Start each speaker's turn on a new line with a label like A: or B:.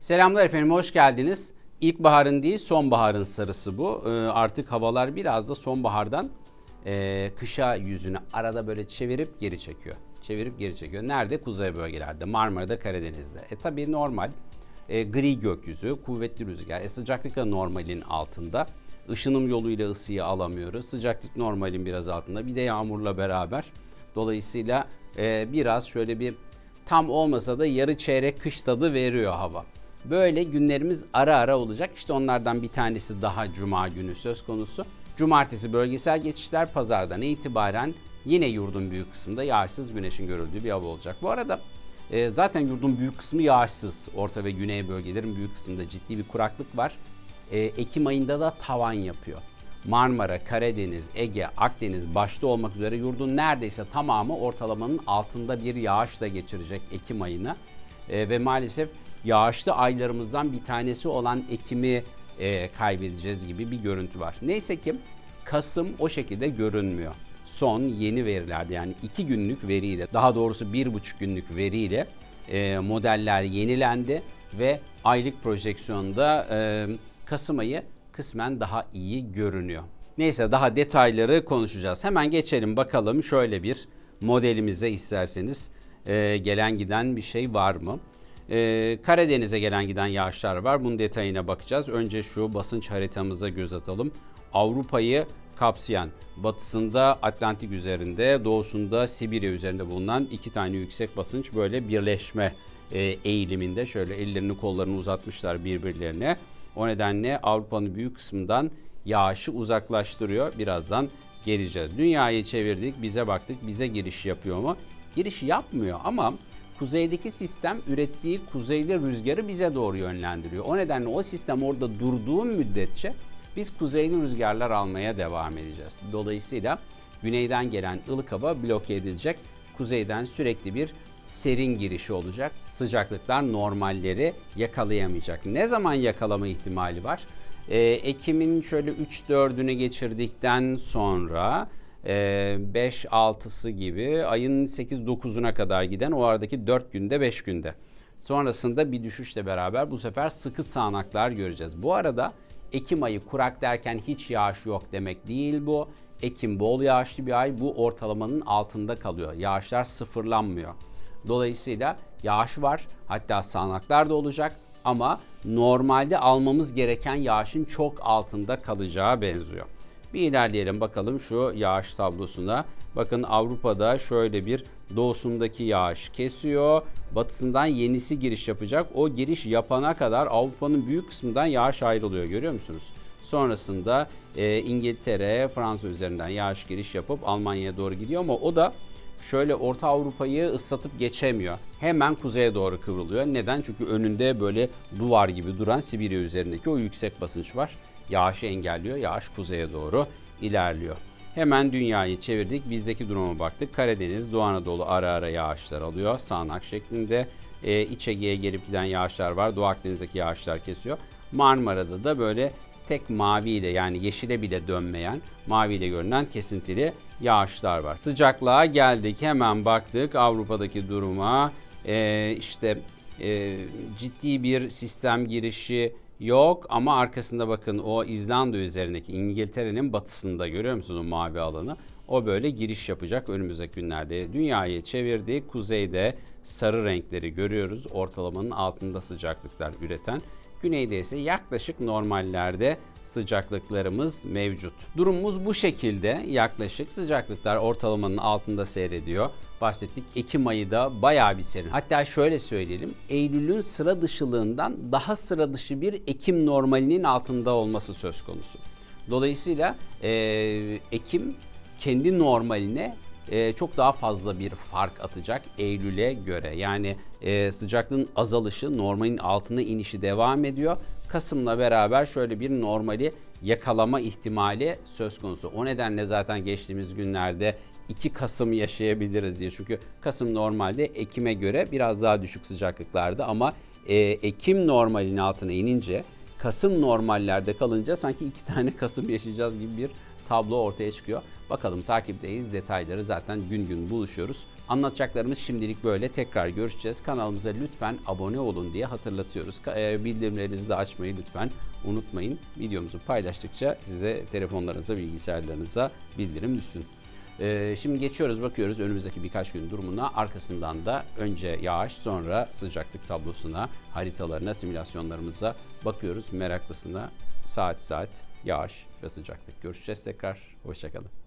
A: Selamlar efendim, hoş geldiniz. İlkbaharın değil, sonbaharın sarısı bu. Ee, artık havalar biraz da sonbahardan e, kışa yüzünü arada böyle çevirip geri çekiyor. Çevirip geri çekiyor. Nerede? Kuzey bölgelerde, Marmara'da, Karadeniz'de. E tabii normal. E, gri gökyüzü, kuvvetli rüzgar. E, sıcaklık da normalin altında. Işınım yoluyla ısıyı alamıyoruz. Sıcaklık normalin biraz altında. Bir de yağmurla beraber. Dolayısıyla e, biraz şöyle bir tam olmasa da yarı çeyrek kış tadı veriyor hava. Böyle günlerimiz ara ara olacak. İşte onlardan bir tanesi daha cuma günü söz konusu. Cumartesi bölgesel geçişler pazardan itibaren yine yurdun büyük kısmında yağışsız güneşin görüldüğü bir hava olacak. Bu arada e, zaten yurdun büyük kısmı yağışsız. Orta ve güney bölgelerin büyük kısmında ciddi bir kuraklık var. E, Ekim ayında da tavan yapıyor. Marmara, Karadeniz, Ege, Akdeniz başta olmak üzere yurdun neredeyse tamamı ortalamanın altında bir yağışla geçirecek Ekim ayını. E, ve maalesef yağışlı aylarımızdan bir tanesi olan Ekim'i e, kaybedeceğiz gibi bir görüntü var. Neyse ki Kasım o şekilde görünmüyor. Son yeni verilerde yani iki günlük veriyle daha doğrusu bir buçuk günlük veriyle e, modeller yenilendi ve aylık projeksiyonda e, Kasım ayı kısmen daha iyi görünüyor. Neyse daha detayları konuşacağız. Hemen geçelim bakalım şöyle bir modelimize isterseniz e, gelen giden bir şey var mı? E, Karadeniz'e gelen giden yağışlar var. Bunun detayına bakacağız. Önce şu basınç haritamıza göz atalım. Avrupa'yı kapsayan, batısında Atlantik üzerinde, doğusunda Sibirya üzerinde bulunan iki tane yüksek basınç böyle birleşme e, eğiliminde. Şöyle ellerini kollarını uzatmışlar birbirlerine. O nedenle Avrupa'nın büyük kısmından yağışı uzaklaştırıyor. Birazdan geleceğiz. Dünyayı çevirdik, bize baktık, bize giriş yapıyor mu? Giriş yapmıyor ama kuzeydeki sistem ürettiği kuzeyli rüzgarı bize doğru yönlendiriyor. O nedenle o sistem orada durduğu müddetçe biz kuzeyli rüzgarlar almaya devam edeceğiz. Dolayısıyla güneyden gelen ılık hava bloke edilecek. Kuzeyden sürekli bir serin girişi olacak. Sıcaklıklar normalleri yakalayamayacak. Ne zaman yakalama ihtimali var? Ee, Ekim'in şöyle 3-4'ünü geçirdikten sonra 5-6'sı gibi ayın 8-9'una kadar giden o aradaki 4 günde 5 günde. Sonrasında bir düşüşle beraber bu sefer sıkı sağanaklar göreceğiz. Bu arada Ekim ayı kurak derken hiç yağış yok demek değil bu. Ekim bol yağışlı bir ay bu ortalamanın altında kalıyor. Yağışlar sıfırlanmıyor. Dolayısıyla yağış var hatta sağanaklar da olacak ama normalde almamız gereken yağışın çok altında kalacağı benziyor. Bir ilerleyelim bakalım şu yağış tablosuna. Bakın Avrupa'da şöyle bir doğusundaki yağış kesiyor. Batısından yenisi giriş yapacak. O giriş yapana kadar Avrupa'nın büyük kısmından yağış ayrılıyor görüyor musunuz? Sonrasında e, İngiltere, Fransa üzerinden yağış giriş yapıp Almanya'ya doğru gidiyor ama o da şöyle Orta Avrupa'yı ıslatıp geçemiyor. Hemen kuzeye doğru kıvrılıyor. Neden? Çünkü önünde böyle duvar gibi duran Sibirya üzerindeki o yüksek basınç var. Yağışı engelliyor. Yağış kuzeye doğru ilerliyor. Hemen dünyayı çevirdik. Bizdeki duruma baktık. Karadeniz, Doğu Anadolu ara ara yağışlar alıyor. Sağanak şeklinde. Ee, İç Ege'ye gelip giden yağışlar var. Doğu Akdeniz'deki yağışlar kesiyor. Marmara'da da böyle tek maviyle yani yeşile bile dönmeyen maviyle görünen kesintili yağışlar var. Sıcaklığa geldik hemen baktık Avrupa'daki duruma ee, işte e, ciddi bir sistem girişi yok ama arkasında bakın o İzlanda üzerindeki İngiltere'nin batısında görüyor musunuz o mavi alanı? O böyle giriş yapacak önümüzdeki günlerde. Dünyayı çevirdi. Kuzeyde sarı renkleri görüyoruz. Ortalamanın altında sıcaklıklar üreten. Güneyde ise yaklaşık normallerde sıcaklıklarımız mevcut. Durumumuz bu şekilde yaklaşık sıcaklıklar ortalamanın altında seyrediyor. Bahsettik Ekim ayı da bayağı bir serin. Hatta şöyle söyleyelim Eylül'ün sıra dışılığından daha sıra dışı bir Ekim normalinin altında olması söz konusu. Dolayısıyla e, Ekim kendi normaline e, çok daha fazla bir fark atacak Eylül'e göre. Yani e, sıcaklığın azalışı normalin altına inişi devam ediyor. Kasım'la beraber şöyle bir normali yakalama ihtimali söz konusu. O nedenle zaten geçtiğimiz günlerde 2 Kasım yaşayabiliriz diye. Çünkü Kasım normalde Ekim'e göre biraz daha düşük sıcaklıklarda ama e, Ekim normalin altına inince Kasım normallerde kalınca sanki iki tane Kasım yaşayacağız gibi bir tablo ortaya çıkıyor. Bakalım takipteyiz. Detayları zaten gün gün buluşuyoruz. Anlatacaklarımız şimdilik böyle. Tekrar görüşeceğiz. Kanalımıza lütfen abone olun diye hatırlatıyoruz. Bildirimlerinizi de açmayı lütfen unutmayın. Videomuzu paylaştıkça size telefonlarınıza, bilgisayarlarınıza bildirim düşsün. Ee, şimdi geçiyoruz bakıyoruz önümüzdeki birkaç gün durumuna arkasından da önce yağış sonra sıcaklık tablosuna haritalarına simülasyonlarımıza bakıyoruz meraklısına saat saat yağış ve sıcaklık görüşeceğiz tekrar hoşçakalın.